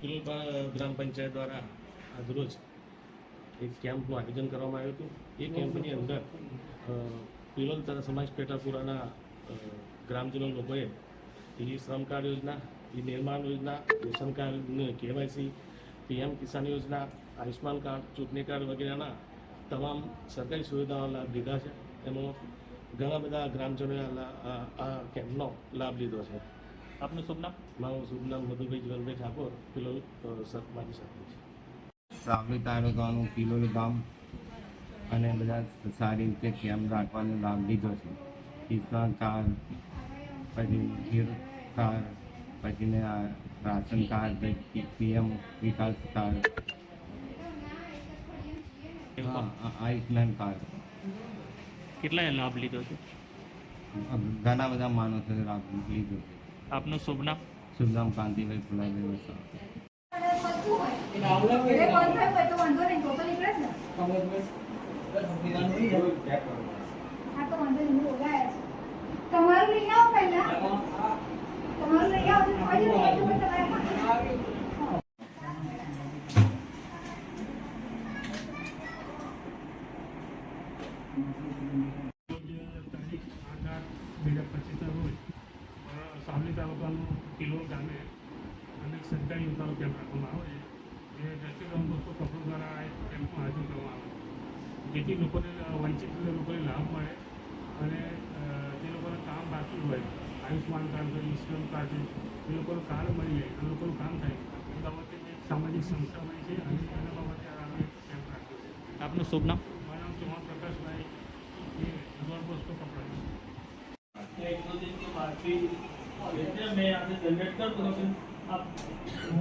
પિલોલપા ગ્રામ પંચાયત દ્વારા આજરોજ એક કેમ્પનું આયોજન કરવામાં આવ્યું હતું. એ કેમ્પની અંદર પિલોલ તથા સમાજ પેટાપુરાના ગ્રામજનો લોકોએ એ શ્રમ કાર્ડ યોજના એ નિર્માણ યોજના, ration card KYC, PM Kisan યોજના આયુષ્માન કાર્ડ, ચૂંટણી કાર્ડ વગેરેના તમામ સરકારી સુવિધાઓનો લાભ લીધા છે. એમાં ઘણા બધા ગ્રામજનોએ આ કેમ્પનો લાભ લીધો છે. આપનું શુભ નામ? મારું શુભ નામ મધુભાઈ જીવનભાઈ ઠાકોર પિલોલ માજી સરપંચ સાવલી તાલુકાનું પિલોલ ગામ અને બધા સારી રીતે કેમ્પ રાખવાનો લાભ લીધો છે. કિસાન કાર્ડ પછી ગીર કાર્ડ પછી ને આ ration card PM Vikas card. Ayushman card. કેટલા લાભ લીધો છે? ઘણા બધા માણસોએ લાભ લીધો છે. આપનું શુભ નામ? શુભ નામ કાંતિભાઈ ફુલાભાઈ હોય તમારું લઈને આવો પહેલા તમારું લઈ આવો તમારે તારીખ આધાર બે હજાર પચીસ સાવલી કિલો ગામે અને સરકારી યોજનાઓ કેમ્પ રાખવામાં આવે છે. જે દ્રષ્ટિકોણ દોસ્તો કપડું દ્વારા કેમ્પનું હાજર કરવામાં આવે જેથી લોકોને વંચિત લોકોને લાભ મળે અને જે લોકોનું કામ બાકી હોય આયુષ્માન કાર્ડ હોય શ્રમ કાર્ડ હોય એ લોકોનું કાર્ડ મળી જાય અને લોકોનું કામ થાય. એ બાબતે એક સામાજિક સંસ્થા મળી છે અને એના બાબતે અમે કેમ્પ રાખ્યો છે. આપનું શુભ નામ? મારું નામ ચૌહાણ પ્રકાશભાઈ. એ દોઢ દોસ્તો કપડા છે. ટેકનોલોજી માર્કેટ दिन के बाद फिर देखते हैं मैं यहाँ से जनरेट कर दूंगा फिर आप